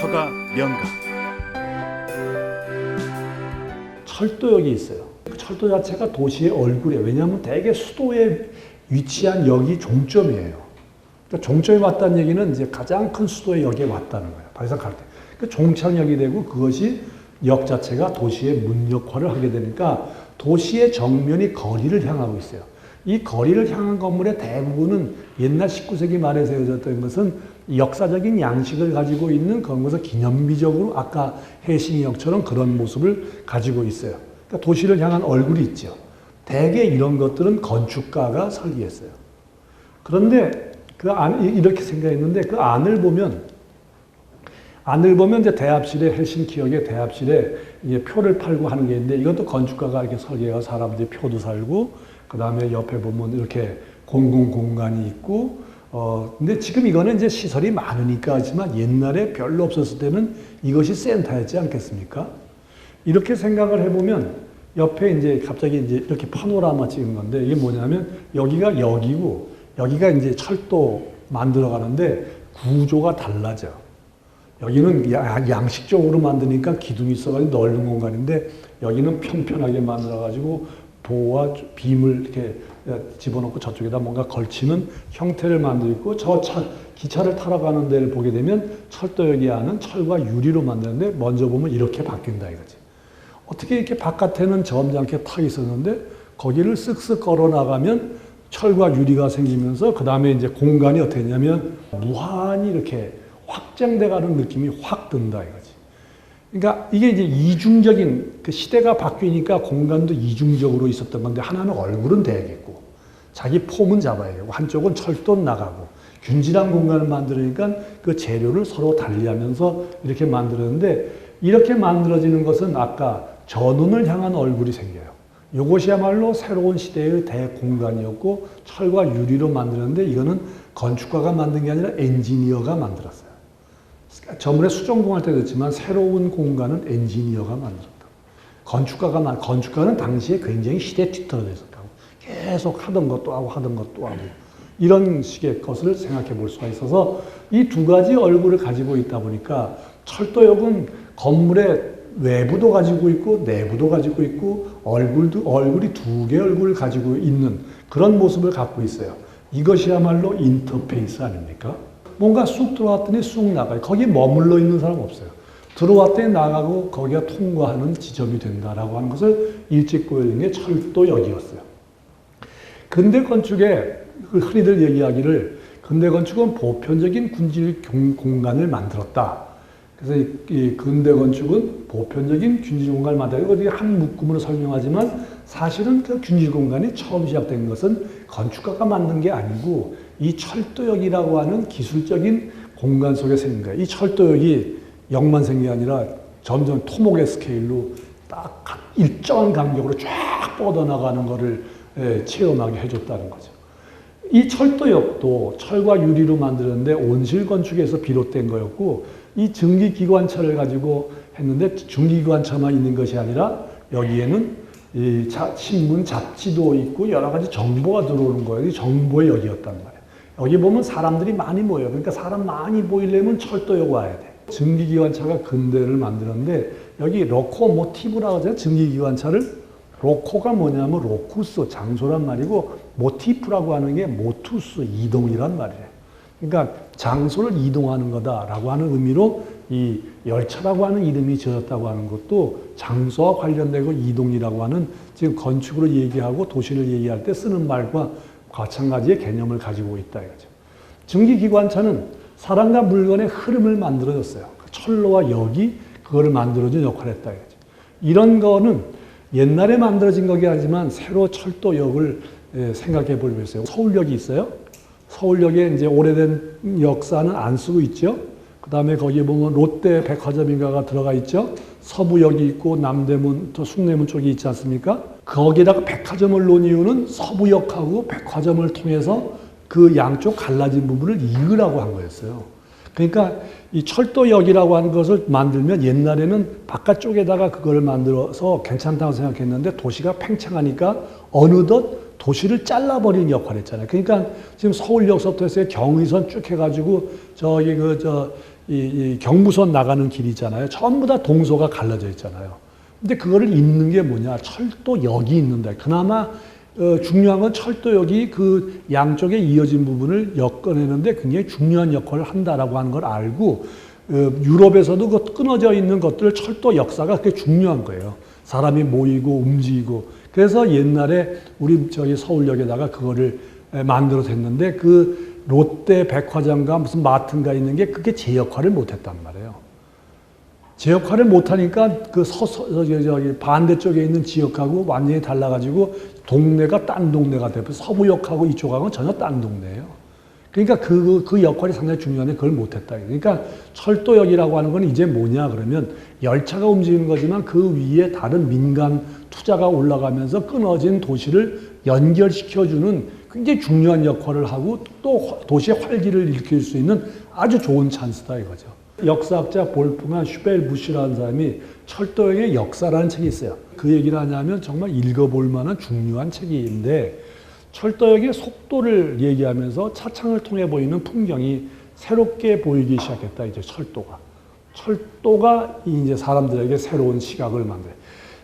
서가 명가 철도역이 있어요. 그 철도 자체가 도시의 얼굴이에요. 왜냐하면 대개 수도에 위치한 역이 종점이에요. 그러니까 종점에 왔다는 얘기는 이제 가장 큰 수도의 역에 왔다는 거예요. 발상 갈 때. 그 종착역이 되고 그것이 역 자체가 도시의 문 역할을 하게 되니까 도시의 정면이 거리를 향하고 있어요. 이 거리를 향한 건물의 대부분은 옛날 19세기 말에 세워졌던 것은 역사적인 양식을 가지고 있는 그런 것을 기념비적으로 아까 해싱역처럼 그런 모습을 가지고 있어요. 그러니까 도시를 향한 얼굴이 있죠. 대개 이런 것들은 건축가가 설계했어요. 그런데 그 안, 이렇게 생각했는데 그 안을 보면 안을 보면 이제 대합실에 헬싱키역의 대합실에 이제 표를 팔고 하는 게 있는데 이것도 건축가가 이렇게 설계해서 사람들이 표도 살고 그 다음에 옆에 보면 이렇게 공공 공간이 있고 어 근데 지금 이거는 이제 시설이 많으니까 하지만 옛날에 별로 없었을 때는 이것이 센터였지 않겠습니까? 이렇게 생각을 해보면 옆에 이제 갑자기 이제 이렇게 파노라마 찍은 건데 이게 뭐냐면 여기가 여기고 여기가 이제 철도 만들어 가는데 구조가 달라져. 여기는 야- 양식적으로 만드니까 기둥이 있어가지고 넓은 공간인데 여기는 평평하게 만들어가지고 보와 빔을 이렇게 집어넣고 저쪽에다 뭔가 걸치는 형태를 만들고 저 차, 기차를 타러 가는 데를 보게 되면 철도역이 안은 철과 유리로 만드는데 먼저 보면 이렇게 바뀐다 이거지. 어떻게 이렇게 바깥에는 점잖게 타 있었는데 거기를 쓱쓱 걸어 나가면 철과 유리가 생기면서 그 다음에 이제 공간이 어떻게 했냐면 무한히 이렇게 확장돼 가는 느낌이 확 든다 이거지. 그러니까 이게 이제 이중적인 그 시대가 바뀌니까 공간도 이중적으로 있었던 건데 하나는 얼굴은 돼야겠고 자기 폼은 잡아야 되고 한쪽은 철도 나가고 균질한 공간을 만들으니까 그 재료를 서로 달리하면서 이렇게 만들었는데 이렇게 만들어지는 것은 아까 전운을 향한 얼굴이 생겨요. 이것이야말로 새로운 시대의 대공간이었고 철과 유리로 만드는데 이거는 건축가가 만든 게 아니라 엔지니어가 만들었어요. 저번에 수정공할 때도 했지만 새로운 공간은 엔지니어가 만들었다. 건축가가 만 건축가는 당시에 굉장히 시대 뒤떨어져 있었다고. 계속 하던 것도 하고 하던 것도 하고 이런 식의 것을 생각해 볼 수가 있어서 이 두 가지 얼굴을 가지고 있다 보니까 철도역은 건물의 외부도 가지고 있고 내부도 가지고 있고 얼굴도 얼굴이 두 개 얼굴을 가지고 있는 그런 모습을 갖고 있어요. 이것이야말로 인터페이스 아닙니까? 뭔가 쑥 들어왔더니 쑥 나가요. 거기 머물러 있는 사람 없어요. 들어왔더니 나가고 거기가 통과하는 지점이 된다라고 하는 것을 일찍 보여준 게 철도역이었어요. 근대 건축에 그 흔히들 얘기하기를 근대 건축은 보편적인 군질 공- 공간을 만들었다. 그래서 이- 이 근대 건축은 보편적인 균질 공간을 만들고 어디 한 묶음으로 설명하지만 사실은 그 균질 공간이 처음 시작된 것은 건축가가 만든 게 아니고 이 철도역이라고 하는 기술적인 공간 속에 생긴 거예요. 이 철도역이 역만 생긴 게 아니라 점점 토목의 스케일로 딱 각- 일정한 간격으로 쫙 뻗어나가는 거를 예, 체험하게 해줬다는 거죠. 이 철도역도 철과 유리로 만드는데 온실 건축에서 비롯된 거였고 이 증기기관차를 가지고 했는데 증기기관차만 있는 것이 아니라 여기에는 이 자- 신문 잡지도 있고 여러 가지 정보가 들어오는 거예요. 이 정보의 역이었단 말이에요. 여기 보면 사람들이 많이 모여요. 그러니까 사람 많이 모이려면 철도역 와야 돼. 증기기관차가 근대를 만드는데 여기 로코모티브라고 하잖아요. 증기기관차를 로코가 뭐냐면 로쿠스 장소란 말이고 모티프라고 하는 게 모투스 이동이란 말이에요. 그러니까 장소를 이동하는 거다라고 하는 의미로 이 열차라고 하는 이름이 지어졌다고 하는 것도 장소와 관련되고 이동이라고 하는 지금 건축으로 얘기하고 도시를 얘기할 때 쓰는 말과 마찬가지의 개념을 가지고 있다 이거죠. 증기기관차는 사람과 물건의 흐름을 만들어줬어요. 그 철로와 역이 그거를 만들어준 역할을 했다 이거죠. 이런 거는 옛날에 만들어진 거긴 하지만 새로 철도역을 예, 생각해 보려고 했어요. 서울역이 있어요. 서울역에 이제 오래된 역사는 안 쓰고 있죠. 그 다음에 거기에 보면 롯데 백화점인가가 들어가 있죠. 서부역이 있고 남대문, 또 숭례문 쪽이 있지 않습니까? 거기다가 백화점을 놓은 이유는 서부역하고 백화점을 통해서 그 양쪽 갈라진 부분을 이으라고 한 거였어요. 그러니까 이 철도역이라고 하는 것을 만들면 옛날에는 바깥쪽에다가 그걸 만들어서 괜찮다고 생각했는데 도시가 팽창하니까 어느덧 도시를 잘라버리는 역할을 했잖아요. 그러니까 지금 서울역서부터 해서 경의선 쭉 해가지고 저기 그 저 이, 이 경부선 나가는 길이잖아요. 전부 다 동서가 갈라져 있잖아요. 근데 그거를 잇는 게 뭐냐? 철도역이 있는데 그나마 어, 중요한 건 철도역이 그 양쪽에 이어진 부분을 엮어내는데 굉장히 중요한 역할을 한다라고 하는 걸 알고 어, 유럽에서도 그 끊어져 있는 것들 철도 역사가 그게 중요한 거예요. 사람이 모이고 움직이고 그래서 옛날에 우리 저기 서울역에다가 그거를 에, 만들어서 했는데 그 롯데 백화점과 무슨 마트인가 있는 게 그게 제 역할을 못했단 말이에요. 제 역할을 못하니까 그 서, 서, 저기, 저기 반대쪽에 있는 지역하고 완전히 달라가지고 동네가 딴 동네가 되고 서부역하고 이쪽하고는 전혀 딴 동네예요. 그러니까 그, 그 역할이 상당히 중요한데 그걸 못했다. 그러니까 철도역이라고 하는 건 이제 뭐냐 그러면 열차가 움직이는 거지만 그 위에 다른 민간 투자가 올라가면서 끊어진 도시를 연결시켜주는 굉장히 중요한 역할을 하고 또 도시의 활기를 일으킬 수 있는 아주 좋은 찬스다 이거죠. 역사학자 볼프가 슈벨 부시라는 사람이 철도역의 역사라는 책이 있어요. 그 얘기를 하냐면 정말 읽어볼 만한 중요한 책인데 철도역의 속도를 얘기하면서 차창을 통해 보이는 풍경이 새롭게 보이기 시작했다. 이제 철도가. 철도가 이제 사람들에게 새로운 시각을 만들어요.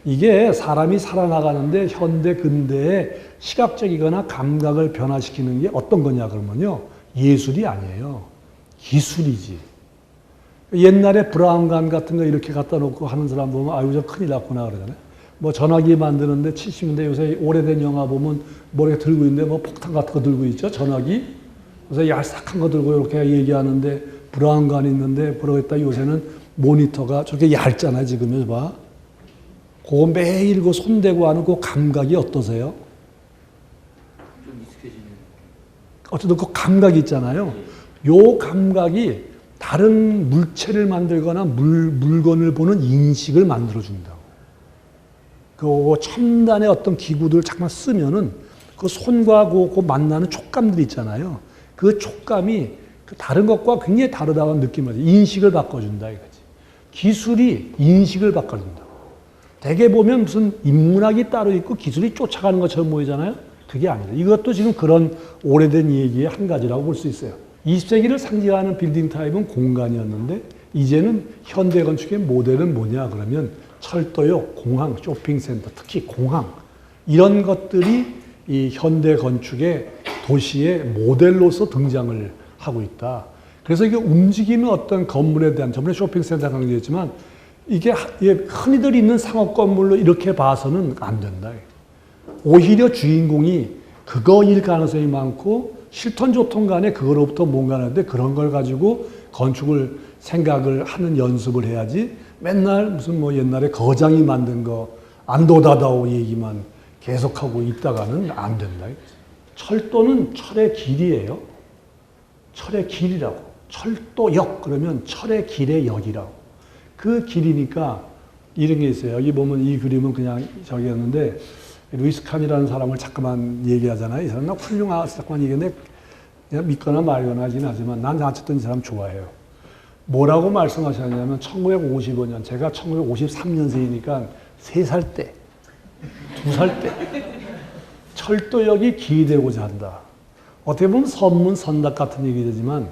이게 사람이 살아나가는데 현대 근대의 시각적이거나 감각을 변화시키는 게 어떤 거냐 그러면요. 예술이 아니에요. 기술이지. 옛날에 브라운관 같은 거 이렇게 갖다 놓고 하는 사람 보면 아유 저 큰일 났구나 그러잖아요. 뭐 전화기 만드는데 70년대 요새 오래된 영화 보면 뭐 이렇게 들고 있는데 뭐 폭탄 같은 거 들고 있죠. 전화기. 그래서 얄싹한 거 들고 이렇게 얘기하는데 브라운관 있는데 모르겠다 요새는 모니터가 저렇게 얇잖아요. 지금 요 봐. 그거 매일 그 손대고 하는 그 감각이 어떠세요? 어쨌든 그 감각이 있잖아요. 요 감각이 다른 물체를 만들거나 물, 물건을 보는 인식을 만들어준다고. 그 첨단의 어떤 기구들을 잠깐 쓰면은 그 손과 그, 그 만나는 촉감들이 있잖아요. 그 촉감이 그 다른 것과 굉장히 다르다는 느낌을. 인식을 바꿔준다 이거지. 기술이 인식을 바꿔준다. 대개 보면 무슨 인문학이 따로 있고 기술이 쫓아가는 것처럼 보이잖아요. 그게 아니다. 이것도 지금 그런 오래된 얘기의 한 가지라고 볼 수 있어요. 20세기를 상징하는 빌딩 타입은 공간이었는데 이제는 현대 건축의 모델은 뭐냐 그러면 철도역, 공항, 쇼핑센터, 특히 공항 이런 것들이 이 현대 건축의 도시의 모델로서 등장을 하고 있다. 그래서 이게 움직이는 어떤 건물에 대한 저번에 쇼핑센터 강조했지만 이게 흔히들 있는 상업 건물로 이렇게 봐서는 안 된다. 오히려 주인공이 그거일 가능성이 많고 실턴 조통 간에 그거로부터 뭔가 하는데 그런 걸 가지고 건축을 생각을 하는 연습을 해야지 맨날 무슨 뭐 옛날에 거장이 만든 거 안도다다오 얘기만 계속하고 있다가는 안 된다. 철도는 철의 길이에요. 철의 길이라고. 철도역 그러면 철의 길의 역이라고. 그 길이니까 이런 게 있어요. 여기 보면 이 그림은 그냥 저기였는데 루이스 칸이라는 사람을 자꾸만 얘기하잖아요. 이 사람 나 훌륭하다 자꾸만 얘기하는데 믿거나 말거나 하긴 하지만 난 어쨌든 이 사람 좋아해요. 뭐라고 말씀하셨냐면 1955년 제가 1953년생이니까 3살 때, 2살 때 철도역이 기대고자 한다. 어떻게 보면 선문 선답 같은 얘기되지만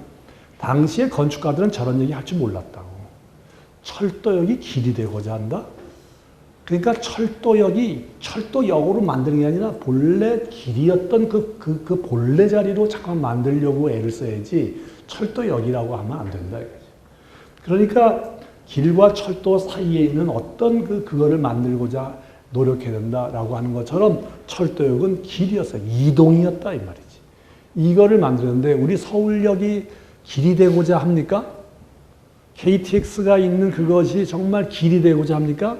당시의 건축가들은 저런 얘기 할 줄 몰랐다고. 철도역이 길이 되고자 한다? 그러니까 철도역이 철도역으로 만드는 게 아니라 본래 길이었던 그, 그, 그 본래 자리로 잠깐 만들려고 애를 써야지 철도역이라고 하면 안 된다. 그러니까 길과 철도 사이에 있는 어떤 그, 그거를 만들고자 노력해야 된다라고 하는 것처럼 철도역은 길이었어요. 이동이었다. 이 말이지. 이거를 만드는데 우리 서울역이 길이 되고자 합니까? KTX가 있는 그것이 정말 길이 되고자 합니까?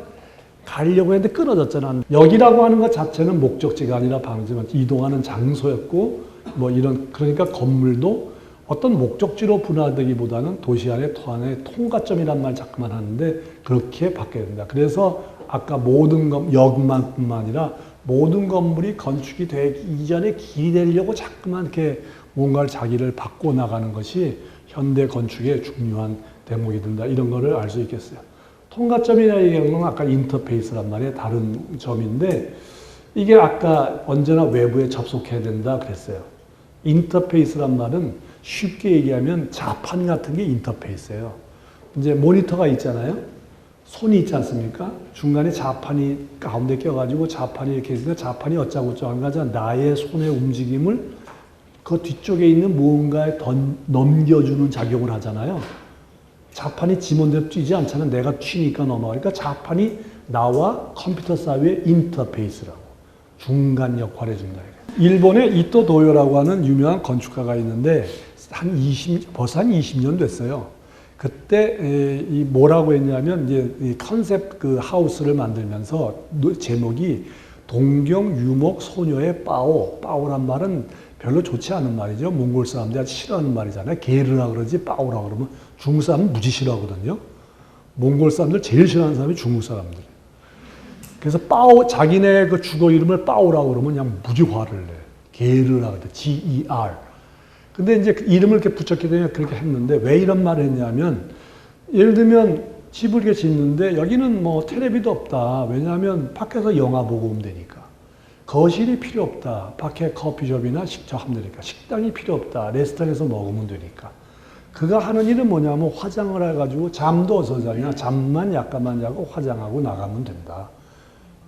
가려고 했는데 끊어졌잖아. 여기라고 하는 것 자체는 목적지가 아니라 방지만 이동하는 장소였고 뭐 이런 그러니까 건물도 어떤 목적지로 분화되기보다는 도시 안에 터 안에 통과점이란 말 자꾸만 하는데 그렇게 바뀌어야 된다. 그래서 아까 모든 건 역만뿐만 아니라 모든 건물이 건축이 되기 이전에 길이 되려고 자꾸만 이렇게 뭔가를 자기를 바꿔 나가는 것이 현대 건축의 중요한 대목이 된다. 이런 거를 알 수 있겠어요. 통과점이라 얘기하는 건 아까 인터페이스란 말이에요. 다른 점인데 이게 아까 언제나 외부에 접속해야 된다 그랬어요. 인터페이스란 말은 쉽게 얘기하면 자판 같은 게 인터페이스예요. 이제 모니터가 있잖아요. 손이 있지 않습니까? 중간에 자판이 가운데 껴가지고 자판이 이렇게 있으니까 자판이 어쩌고 저쩌고 하자 나의 손의 움직임을 그 뒤쪽에 있는 무언가에 던, 넘겨주는 작용을 하잖아요. 자판이 지문대로 뛰지 않잖아. 내가 튀니까 넘어가니까 자판이 나와 컴퓨터 사이의 인터페이스라고 중간 역할을 해준다. 일본에 이토 도요라고 하는 유명한 건축가가 있는데 한 20, 벌써 한 20년 됐어요. 그때 에, 이 뭐라고 했냐면 이제 이 컨셉 그 하우스를 만들면서 노- 제목이 동경 유목 소녀의 빠오. 빠오란 말은 별로 좋지 않은 말이죠. 몽골 사람들이 아주 싫어하는 말이잖아요. 게르라 그러지 빠오라 그러면 중국 사람은 무지 싫어하거든요. 몽골 사람들 제일 싫어하는 사람이 중국 사람들. 그래서 빠오 자기네 그 주거 이름을 빠오라고 그러면 그냥 무지 화를 내. 게르라 그래. G-E-R. 근데 이제 그 이름을 이렇게 붙였기 때문에 그렇게 했는데 왜 이런 말을 했냐면 예를 들면 집을 이렇게 짓는데 여기는 뭐 텔레비도 없다. 왜냐하면 밖에서 영화 보고 오면 되니까. 거실이 필요 없다. 밖에 커피숍이나 식당 하면 되니까. 식당이 필요 없다. 레스토랑에서 먹으면 되니까. 그가 하는 일은 뭐냐면 화장을 해가지고 잠도 어서 자냐. 잠만 약간만 자고 화장하고 나가면 된다.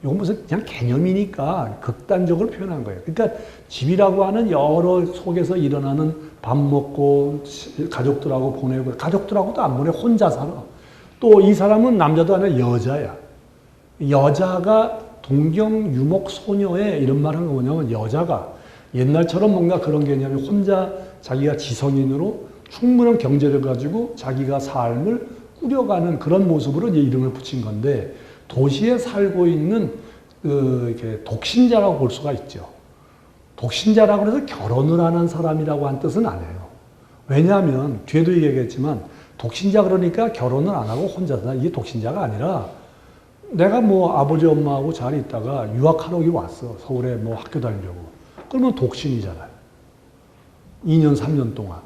이건 무슨 그냥 개념이니까 극단적으로 표현한 거예요. 그러니까 집이라고 하는 여러 속에서 일어나는 밥 먹고 시- 가족들하고 보내고 가족들하고도 안 보내 혼자 살아. 또 이 사람은 남자도 아니라 여자야. 여자가 동경 유목 소녀의 이런 말 하는 거 뭐냐면 여자가 옛날처럼 뭔가 그런 개념이 혼자 자기가 지성인으로 충분한 경제를 가지고 자기가 삶을 꾸려가는 그런 모습으로 이제 이름을 붙인 건데 도시에 살고 있는 그 이렇게 독신자라고 볼 수가 있죠. 독신자라고 해서 결혼을 하는 사람이라고 한 뜻은 아니에요. 왜냐하면 뒤에도 얘기했지만 독신자 그러니까 결혼을 안 하고 혼자 사 이게 독신자가 아니라 내가 뭐 아버지 엄마하고 잘 있다가 유학하러 여기 왔어 서울에 뭐 학교 다니려고 그러면 독신이잖아요. 2년 3년 동안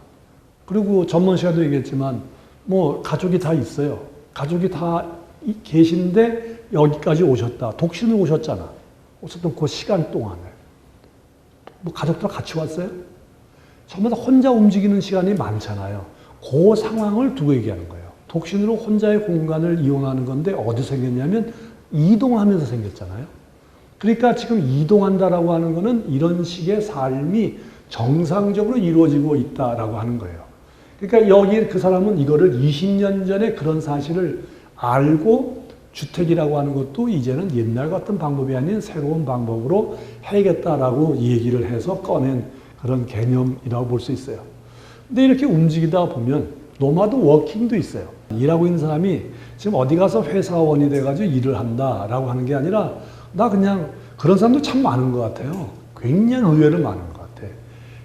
그리고 전문 시간도 얘기했지만 뭐 가족이 다 있어요. 가족이 다 이- 계신데 여기까지 오셨다. 독신을 오셨잖아. 어쨌든 그 시간 동안에 뭐 가족들 같이 왔어요? 전부 다 혼자 움직이는 시간이 많잖아요. 그 상황을 두고 얘기하는 거예요. 독신으로 혼자의 공간을 이용하는 건데 어디 생겼냐면 이동하면서 생겼잖아요. 그러니까 지금 이동한다라고 하는 거는 이런 식의 삶이 정상적으로 이루어지고 있다라고 하는 거예요. 그러니까 여기 그 사람은 이거를 20년 전에 그런 사실을 알고 주택이라고 하는 것도 이제는 옛날 같은 방법이 아닌 새로운 방법으로 해야겠다라고 얘기를 해서 꺼낸 그런 개념이라고 볼 수 있어요. 근데 이렇게 움직이다 보면 노마드 워킹도 있어요. 일하고 있는 사람이 지금 어디 가서 회사원이 돼가지고 일을 한다라고 하는 게 아니라 나 그냥 그런 사람도 참 많은 것 같아요. 굉장히 의외로 많은 것 같아.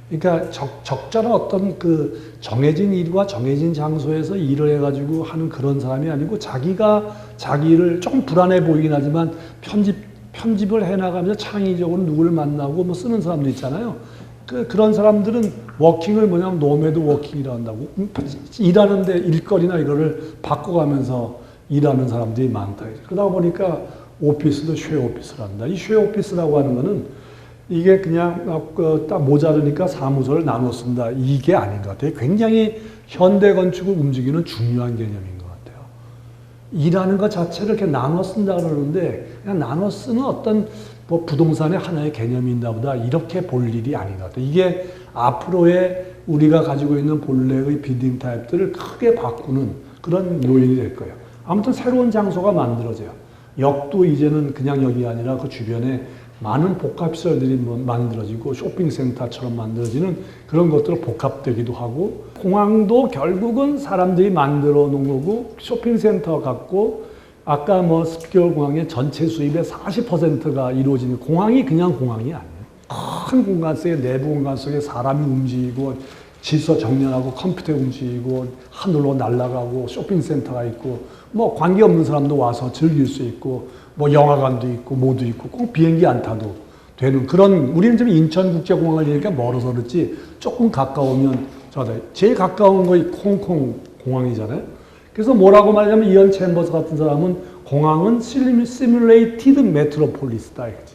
그러니까 적, 적절한 어떤 그 정해진 일과 정해진 장소에서 일을 해가지고 하는 그런 사람이 아니고 자기가 자기 일을 조금 불안해 보이긴 하지만 편집, 편집을 해나가면서 창의적으로 누구를 만나고 뭐 쓰는 사람도 있잖아요. 그, 그런 사람들은 워킹을 뭐냐면 노매드 워킹이라 한다고. 음, 일하는데 일거리나 이거를 바꿔가면서 일하는 사람들이 많다. 그러다 보니까 오피스도 쉐어 오피스를 한다. 이 쉐어 오피스라고 하는 거는 이게 그냥 어, 그, 딱 모자르니까 사무소를 나눠 쓴다. 이게 아닌 것 같아요. 굉장히 현대 건축을 움직이는 중요한 개념인 것 같아요. 일하는 것 자체를 이렇게 나눠 쓴다 그러는데 그냥 나눠 쓰는 어떤 뭐 부동산의 하나의 개념인가 보다 이렇게 볼 일이 아닌 것 같아요. 이게 앞으로의 우리가 가지고 있는 본래의 빌딩 타입들을 크게 바꾸는 그런 요인이 될 거예요. 아무튼 새로운 장소가 만들어져요. 역도 이제는 그냥 역이 아니라 그 주변에 많은 복합시설들이 뭐 만들어지고 쇼핑센터처럼 만들어지는 그런 것들로 복합되기도 하고 공항도 결국은 사람들이 만들어 놓은 거고 쇼핑센터 같고 아까 뭐 습겨울 공항의 전체 수입의 40%가 이루어지는 공항이 그냥 공항이 아니에요. 큰 공간 속에 내부 공간 속에 사람이 움직이고 질서 정연하고 컴퓨터 움직이고 하늘로 날아가고 쇼핑센터가 있고 뭐 관계없는 사람도 와서 즐길 수 있고 뭐 영화관도 있고 뭐도 있고 꼭 비행기 안 타도 되는 그런 우리는 지금 인천국제공항을 얘기니까 멀어서 그렇지 조금 가까우면 저다 제일 가까운 거이 콩콩 공항이잖아요. 그래서 뭐라고 말하냐면 이언 챔버스 같은 사람은 공항은 시뮬레이티드 메트로폴리스다 이거지.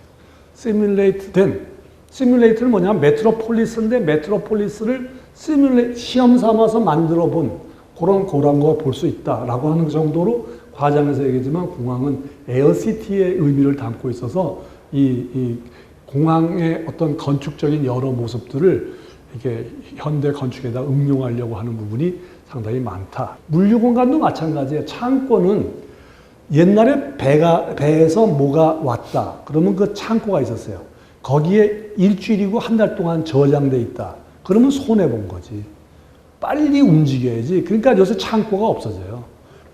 시뮬레이트 된 시뮬레이트는 뭐냐면 메트로폴리스인데 메트로폴리스를 시뮬레 시험 삼아서 만들어 본 그런 그런 거볼 수 있다라고 하는 정도로 과장해서 얘기지만 공항은 에어시티의 의미를 담고 있어서 이, 이 공항의 어떤 건축적인 여러 모습들을 이렇게 현대 건축에다 응용하려고 하는 부분이 상당히 많다. 물류 공간도 마찬가지예요. 창고는 옛날에 배가 배에서 뭐가 왔다. 그러면 그 창고가 있었어요. 거기에 일주일이고 한 달 동안 저장돼 있다. 그러면 손해 본 거지. 빨리 움직여야지. 그러니까 요새 창고가 없어져요.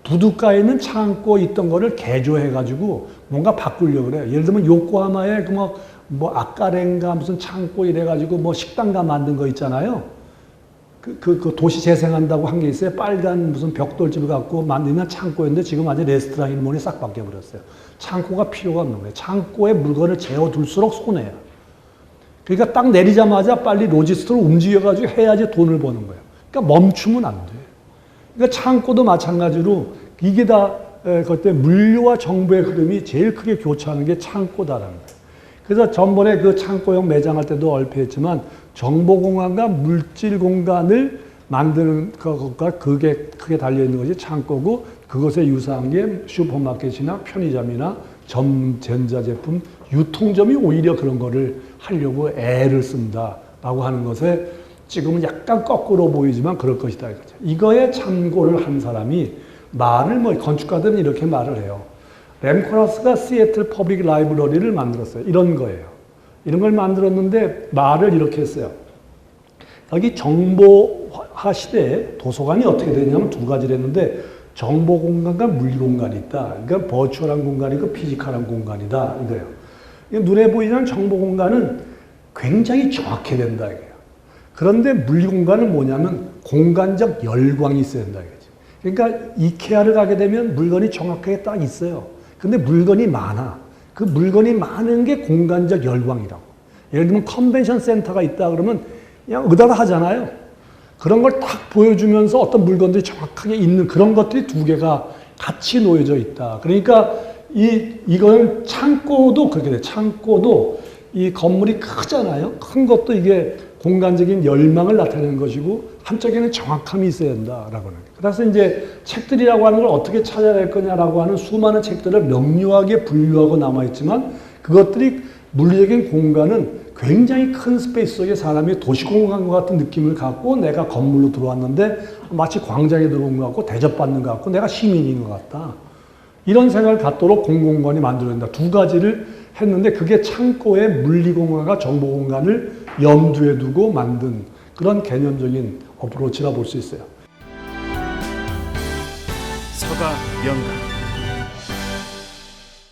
부둣가에 있는 창고 있던 거를 개조해 가지고 뭔가 바꾸려고 그래요. 예를 들면 요코하마에 그뭐 뭐 아까렌가 무슨 창고 이래 가지고 뭐 식당가 만든 거 있잖아요. 그, 그, 그 도시 재생한다고 한 게 있어요. 빨간 무슨 벽돌집을 갖고 만드는 창고였는데 지금 아주 레스토랑 일문이 싹 바뀌어버렸어요. 창고가 필요가 없는 거예요. 창고에 물건을 재워둘수록 손해야. 그러니까 딱 내리자마자 빨리 로지스트로 움직여가지고 해야지 돈을 버는 거예요. 그러니까 멈추면 안 돼. 그러니까 창고도 마찬가지로 이게 다 에, 그때 물류와 정부의 흐름이 제일 크게 교차하는 게 창고다라는 거예요. 그래서 전번에 그 창고형 매장할 때도 얼핏 했지만 정보 공간과 물질 공간을 만드는 것과 그게 크게 달려 있는 것이 창고고 그것에 유사한 게 슈퍼마켓이나 편의점이나 전 전자 제품 유통점이 오히려 그런 거를 하려고 애를 쓴다라고 하는 것에 지금은 약간 거꾸로 보이지만 그럴 것이다. 이거에 참고를 한 사람이 말을 뭐 건축가들은 이렇게 말을 해요. 램코라스가 시애틀 퍼블릭 라이브러리를 만들었어요. 이런 거예요. 이런 걸 만들었는데 말을 이렇게 했어요. 여기 정보화 시대에 도서관이 어떻게 되냐면 두 가지를 했는데 정보 공간과 물리 공간이 있다. 그러니까 버추얼한 공간이고 피지컬한 공간이다. 이거예요. 눈에 보이는 정보 공간은 굉장히 정확해야 된다. 이거예요. 그런데 물리 공간은 뭐냐면 공간적 열광이 있어야 된다. 이거지. 그러니까 이케아를 가게 되면 물건이 정확하게 딱 있어요. 근데 물건이 많아. 그 물건이 많은 게 공간적 열광이라고. 예를 들면 컨벤션 센터가 있다 그러면 그냥 의다다 하잖아요. 그런 걸 딱 보여주면서 어떤 물건들이 정확하게 있는 그런 것들이 두 개가 같이 놓여져 있다. 그러니까 이, 이건 창고도 그렇게 돼. 창고도 이 건물이 크잖아요. 큰 것도 이게 공간적인 열망을 나타내는 것이고 한쪽에는 정확함이 있어야 된다라고 하는 거예요. 그래서 이제 책들이라고 하는 걸 어떻게 찾아야 될 거냐라고 하는 수많은 책들을 명료하게 분류하고 남아 있지만 그것들이 물리적인 공간은 굉장히 큰 스페이스 속에 사람이 도시공간과 같은 느낌을 갖고 내가 건물로 들어왔는데 마치 광장에 들어온 것 같고 대접받는 것 같고 내가 시민인 것 같다. 이런 생각을 갖도록 공공간이 만들어진다. 두 가지를 했는데 그게 창고의 물리공간과 정보공간을 염두에 두고 만든 그런 개념적인 어프로치라 볼 수 있어요. 서가 명가